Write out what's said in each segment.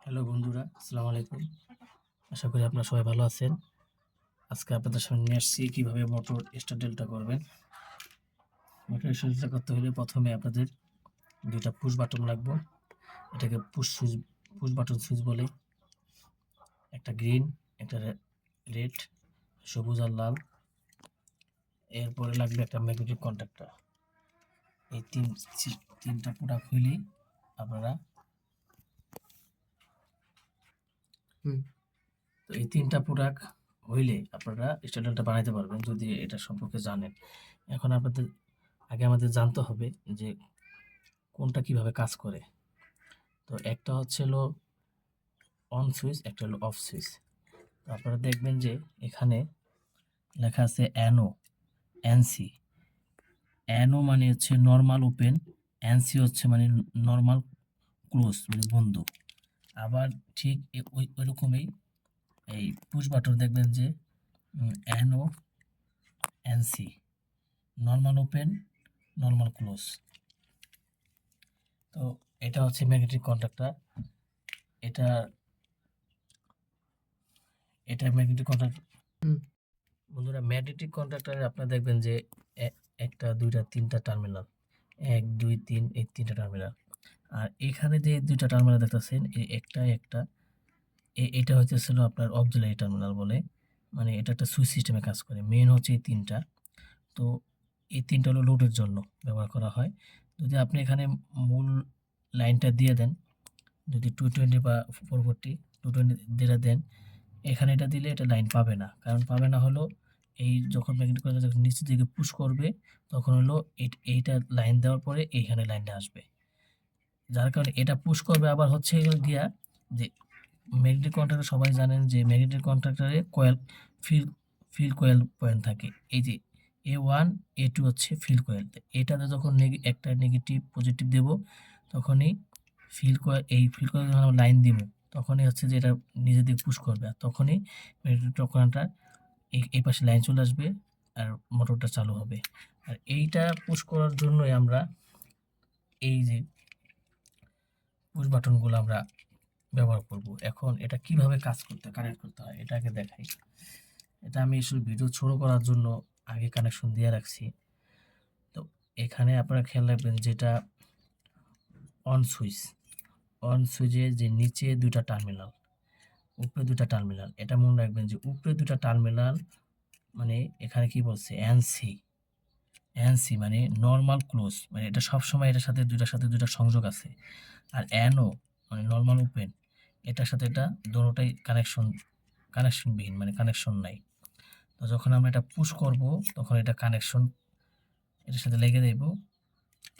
Hello বন্ধুরা, আসসালামু আলাইকুম। আশা করি আপনারা সবাই ভালো আছেন। আজকে আপনাদের সামনে আসছি কীভাবে মোটর স্টার ডেলটা করবেন। মোটর স্টার ডেলটা করতে হলে প্রথমে আপনাদের দুইটা পুশ বাটন লাগবে। এটাকে push switch push button switch বলে। একটা গ্রিন একটা রেড সবুজ আর লাল। এরপরে লাগবে একটা ম্যাগনেটিক কন্ট্যাক্টর এই তিন, তিনটা প্রোডাক্ট হইলেই আপনারা তো এই তিনটা প্রোডাক্ট হইলে আপনারা স্ট্যান্ডার্ডটা বানাইতে পারবেন যদি এটা সম্পর্কে জানেন। এখন আপনাদের, আগে আমাদের জানতে হবে যে কোনটা কীভাবে কাজ করে। তো একটা হচ্ছে হলো অন সুইচ একটা হলো অফ সুইচ তো আপনারা দেখবেন যে এখানে লেখা আছে অ্যানো এনসি অ্যানো মানে হচ্ছে নর্মাল ওপেন এনসি হচ্ছে মানে নর্মাল ক্লোজ মানে বন্ধ। আবার ঠিক ওই ওই রকমই এই পুশ বাটন দেখবেন যে NO NC normal open normal close তো এটা হচ্ছে ম্যাগনেটিক কন্ট্রাক্টর এটা এটা ম্যাগনেটিক কন্ট্রাক্ট বন্ধুরা ম্যাগনেটিক কন্ট্রাক্টরে আপনারা দেখবেন যে একটা দুইটা তিনটা টার্মিনাল এক দুই তিন এই তিনটা টার্মিনাল আর এখানে যে দুইটা টার্মিনাল দেখতেছেন এই একটা একটা এটা হচ্ছে ছিল আপনার অক্সিলারি টার্মিনাল বলে। মানে এটা একটা সুইচ সিস্টেমে কাজ করে। মেন হচ্ছে এই তিনটা। তো এই তিনটা হলো লোডের জন্য ব্যবহার করা হয়। যদি আপনি এখানে মূল লাইনটা দিয়ে দেন, যদি টু টোয়েন্টি বা ফোর ফোরটি টু টোয়েন্টি দিয়ে দেন, এখানে এটা দিলে এটা লাইন পাবে না। কারণ পাবে না হলো এই যখন ম্যাগনেটিক করে যখন নিচের দিকে পুশ করবে, তখন হলো এই- এইটা লাইন দেওয়ার পরে এইখানে লাইনটা আসবে। যার কারণে এটা পুশ করবে আবার হচ্ছে গিয়া যে ম্যাগনেটিক কন্ট্রাক্টর সবাই জানেন যে magnetic কন্ট্রাক্টরে coil fill fill coil point থাকে। এই যে এ ওয়ান এ টু হচ্ছে ফিল কয়েল এটাতে যখন একটা নেগেটিভ পজিটিভ দেব, তখনই ফিল কয়েল এই ফিল কয়েল যখন আমরা লাইন দিব, তখনই হচ্ছে যে এটা নিজের দিকে পুশ করবে। আর তখনই ম্যাগনেটিক এই এই পাশে লাইন চলে আসবে আর মোটরটা চালু হবে। আর এইটা পুশ করার জন্যই আমরা এই যে পুশ বাটনগুলো আমরা ব্যবহার করব। এখন এটা কীভাবে কাজ করতে কানেক্ট করতে হয়, এটাকে দেখাই। এটা আমি আসলে ভিডিও ছোট করার জন্য আগে কানেকশন দিয়ে রাখছি। তো এখানে আপনারা খেয়াল রাখবেন যেটা অন সুইচ অন সুইচে যে নিচে দুইটা টার্মিনাল উপরে দুটা টার্মিনাল এটা মনে রাখবেন যে উপরে দুইটা টার্মিনাল মানে এখানে কি বলছে এনসি এনসি মানে নর্মাল ক্লোজ মানে এটা সব সময় এটার সাথে দুইটার সাথে দুইটা সংযোগ আছে। আর অ্যানো মানে নর্মাল ওপেন এটার সাথে এটা দুটোটাই কানেকশন কানেকশনবিহীন মানে কানেকশন নাই। তো যখন আমরা এটা পুশ করব, তখন এটা কানেকশন এটার সাথে লেগে দেব,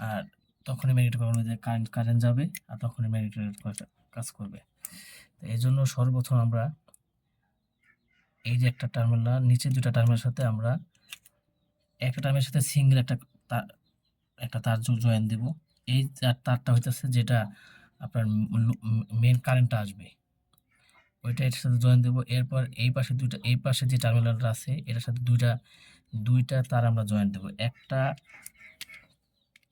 আর তখনই ম্যাগনেটিক যে কারেন্ট কারেন্ট যাবে, আর তখনই ম্যাগনেটিক কাজ করবে। তো এই জন্য সর্বপ্রথম আমরা এই যে একটা টার্মিনাল নিচে দুটা টার্মিনালের সাথে আমরা একটা টার্মিনালের সাথে সিঙ্গেল একটা তার একটা তার জয়েন দেব। এই তার- তারটা হইতেছে যেটা আপনার মেন কারেন্টটা আসবে। ওইটা এটার সাথে জয়েন দেবো। এরপর এই পাশে দুইটা, এই পাশে যে টার্মিনালটা আছে, এটার সাথে দুইটা দুইটা তার আমরা জয়েন দেবো। একটা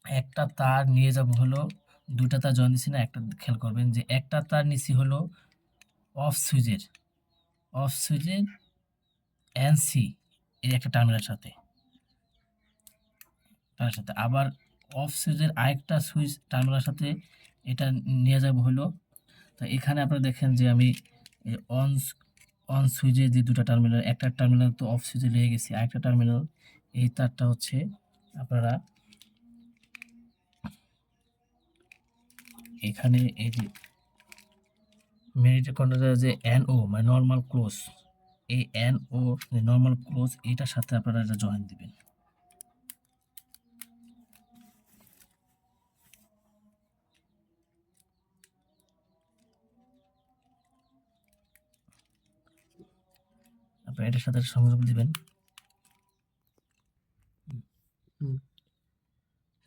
একটা তার নিয়ে যাব হলো, দুইটা তার জয়েন দিচ্ছি না, একটা খেয়াল করবেন যে একটা তার নিচ্ছি হলো অফ সুইচের অফ সুইচের এনসি এই একটা টার্মিনালের সাথে। তার সাথে। আবার অফ সুইচের আরেকটা সুইচ টার্মিনালের সাথে এটা নিয়ে যাব হলো। তো এখানে আপনারা দেখেন যে আমি অন অন সুইচে যে দুটো টার্মিনাল একটা টার্মিনাল তো অফ সুইচে লেগে গেছে, আরেকটা টার্মিনাল এই তারটা হচ্ছে আপনারা এখানে এই যে মেরিটের কন্ট্রাক্টর যে এন ও মানে নর্মাল ক্লোজ এই এন ও নর্মাল ক্লোজ এটার সাথে আপনারা এটা জয়েন দিবেন। আপনারা এটার সাথে সংযোগ দিবেন।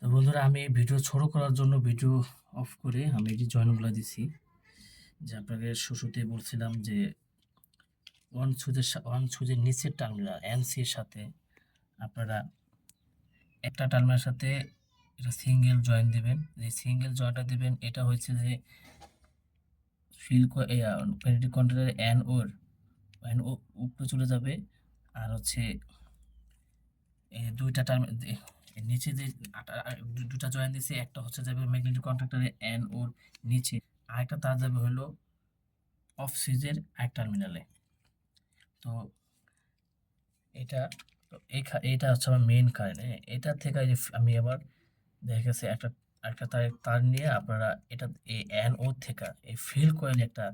বন্ধুরা, আমি ভিডিও ছোট করার জন্য ভিডিও অফ করে আমি এই যে জয়েনগুলো দিছি। যে আপনাকে শুরুতে বলছিলাম যে ওয়ান সুজের ওয়ান সুজের নিচের টার্মিনাল এনসি এর সাথে আপনারা একটা টার্মিনালের সাথে এটা সিঙ্গেল জয়েন দেবেন। যে সিঙ্গেল জয়েনটা দেবেন, এটা হচ্ছে যে ফিল ম্যাগনেটিক কন্ট্রোলের এন ওর ও উপরে চলে যাবে। আর হচ্ছে এই দুইটা টার্ম নিচে যে দুটা জয়েন দিছে, একটা হচ্ছে যাবে ম্যাগনেটিক কন্ট্রাক্টরের এন ওর নিচে। আরেকটা তার যাবে হলো অফ সুইচের এক টার্মিনালে তো এটা তো এটা হচ্ছে আমার মেইন কারেন্ট এটা থেকে যে আমি আবার দেখা গেছে একটা একটা তার তার নিয়ে আপনারা এটা এই এন ও থেকে এই ফিল কয়েলে একটা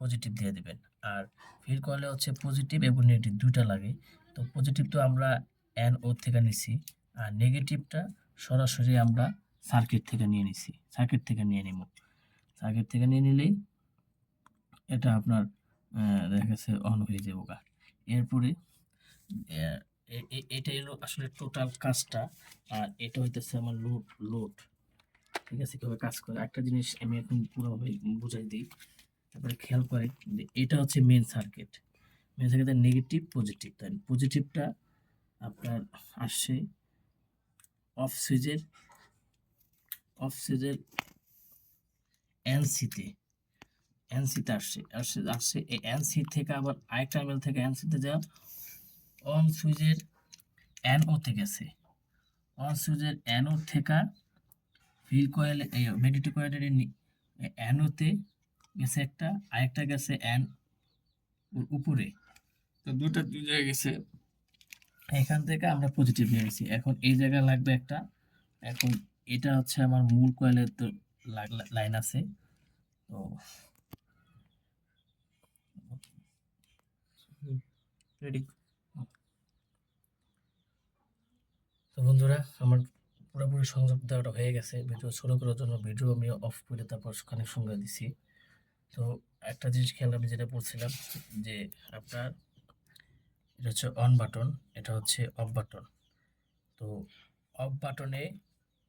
পজিটিভ দিয়ে দিবেন। আর ফিল কয়েলে হচ্ছে পজিটিভ এবং নেগেটিভ দুইটা লাগে। তো পজিটিভ তো আমরা এন ও থেকে নিছি আর নেগেটিভটা সরাসরি আমরা সার্কিট থেকে নিয়ে নিছি। সার্কিট থেকে নিয়ে নিব। সার্কিট থেকে নিয়ে নিলেই এটা আপনার দেখা গেছে অন হয়ে যাব গা। এরপরে এটা হলো আসলে টোটাল কাজটা আর এটা হইতেছে আমার লোড লোড ঠিক আছে, কীভাবে কাজ করে? একটা জিনিস আমি এখন পুরোভাবে বুঝাই দিই। তারপরে খেয়াল করে এটা হচ্ছে মেন সার্কিট মেন সার্কিটের নেগেটিভ পজিটিভ তাই পজিটিভটা আপনার আসছে অফ সুইচের অফ সুইচের এনসিতে এনসিতে আসছে আসছে আসছে এই এনসি থেকে আবার আরেক টার্মিনাল থেকে এনসিতে যাওয়া অন সুইচের এনওতে গেছে। অন সুইচের এনও থেকে ফিল কয়েল, এই ম্যাগনেটিক কয়েলের অ্যানোতে গেছে একটা আরেকটা গেছে অ্যান উপরে। তো দুটো দুই জায়গায় গেছে। এখান থেকে আমরা পজিটিভ নিয়ে গেছি এখন এই জায়গায় লাগবে একটা। এখন এটা হচ্ছে আমার মূল কয়েলের তো লাইন আছে। তো রেডি তো বন্ধুরা আমার পুরোপুরি সংযোগ দেওয়াটা হয়ে গেছে। ভিডিও শুরু করার জন্য ভিডিও আমি অফ করে তারপর কানেকশন করে দিছি। তো একটা জিনিস খেয়াল আমি যেটা বলছিলাম যে আপনার এটা হচ্ছে অন বাটন এটা হচ্ছে অফ বাটন তো অফ বাটনে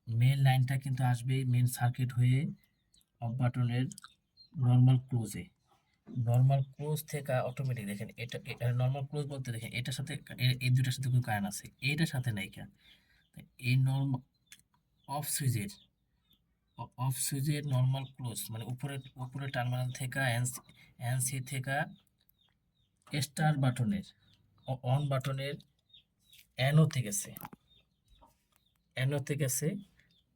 মেন লাইনটা কিন্তু আসবে মেন সার্কিট হয়ে অফ বাটনের নর্মাল ক্লোজে নর্মাল ক্লোজ থেকে অটোমেটিক দেখেন, এটা নর্মাল ক্লোজ বলতে দেখেন, এটার সাথে এই দুটার সাথে কোনো কারেন্ট আছে, এইটার সাথে নাই কেন? এই নর্মাল অফ সুইচের অফ সুইচের নর্মাল ক্লোজ মানে উপরে উপরে টার্মিনাল থেকে এনসি থেকে স্টার বাটনের অন বাটনের অ্যানোতে গেছে। অ্যানোতে গেছে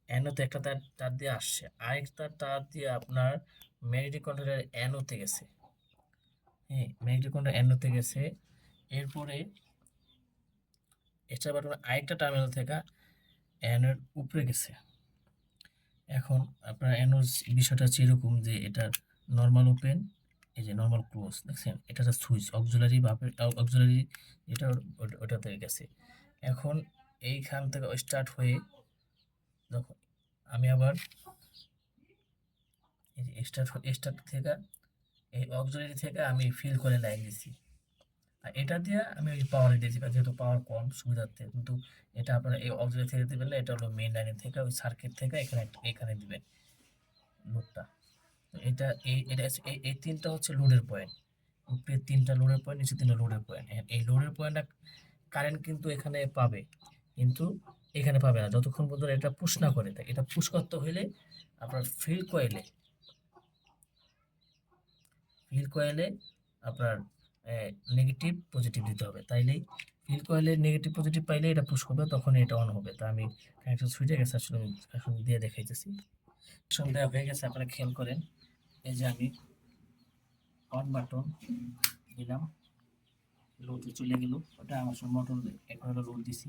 অ্যানোতে একটা তার তার দিয়ে আসছে। আরেকটা তার দিয়ে আপনার ম্যাগনেটিক কন্ট্রোলের অ্যানোতে গেছে। হ্যাঁ ম্যাগনেটিক কন্ট্রোল অ্যানোতে গেছে। এরপরে স্টার বাটনের আরেকটা টার্মিনাল থেকে অ্যানোর উপরে গেছে। এখন আপনার অ্যানোর বিষয়টা হচ্ছে এরকম যে এটা নর্মাল ওপেন এই যে নর্মাল ক্লোজ দেখছেন? এটা একটা সুইচ অক্সিলারি বা অক্সিলারি এটা ওটা- ওটাতে গেছে। এখন এইখান থেকে স্টার্ট হয়ে দেখো আমি আবার এই যে স্টার্ট স্টার্ট থেকে, এই অক্সিলারি থেকে আমি ফিল করে লাইন দিছি। আর এটা দিয়ে আমি ওই পাওয়ারে কারণ যেহেতু পাওয়ার কম সুবিধার্থে, কিন্তু এটা আপনারা এই অক্সিলারি থেকে দিবেন এটা হলো মেইন লাইনের থেকে, ওই সার্কিট থেকে এখানে এখানে দিবেন লোডটা এটা, এই এটা এই এই তিনটা হচ্ছে লোডের পয়েন্ট উপরে তিনটা লোডের পয়েন্ট নিচে তিনটা লোডের পয়েন্ট এই লোডের পয়েন্টটা কারেন্ট কিন্তু এখানে পাবে, কিন্তু এখানে পাবে না। যতক্ষণ পর্যন্ত এটা পুশ না করে থাকে এটা পুশ করতে হইলে আপনার ফিল কয়েলে ফিল কয়েলে আপনার নেগেটিভ পজিটিভ দিতে হবে। তাইলেই ফিল কয়েলে নেগেটিভ পজিটিভ পাইলে এটা পুশ করবে তখন এটা অন হবে। তা আমি কানেকশন সুইচে গেছে, আসলে এখন দিয়ে দেখাইতেছি। সন্ধ্যা হয়ে গেছে, আপনারা খেয়াল করেন। এই যে আমি অন বাটন দিলাম লোডে চলে গেল, ওটা আমার সব মোটর এখন হলো লোড দিছি।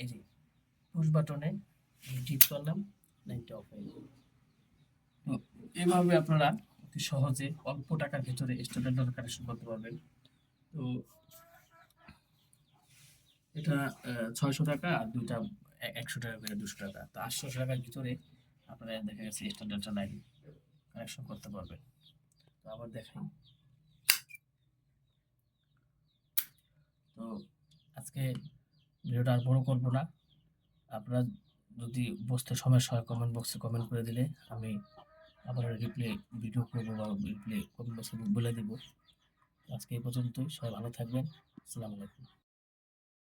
এই যে পুশ বাটনে টিপ করলাম লাইনটা অফ হয়ে গেল। তো এইভাবে আপনারা অতি সহজে অল্প টাকার ভিতরে স্টুডেন্ট লোন কানেকশন করতে পারবেন। তো এটা ছয়শো টাকা আর দুইটা একশো টাকা করে দুশো টাকা। তো আটশো টাকার ভিতরে আপনারা দেখা গেছে স্ট্যান্ডার্ডটা লাইন কানেকশন করতে পারবেন। তো আবার দেখাই। তো আজকে ভিডিওটা আর বড় করব না। আপনারা যদি বুঝতে সমস্যা হয় কমেন্ট বক্সে কমেন্ট করে দিলে আমি আবার রিপ্লে ভিডিও করব বা রিপ্লে কোনো বছর বলে দেবো। আজকে এই পর্যন্তই, সবাই ভালো থাকবেন। আসসালামু আলাইকুম।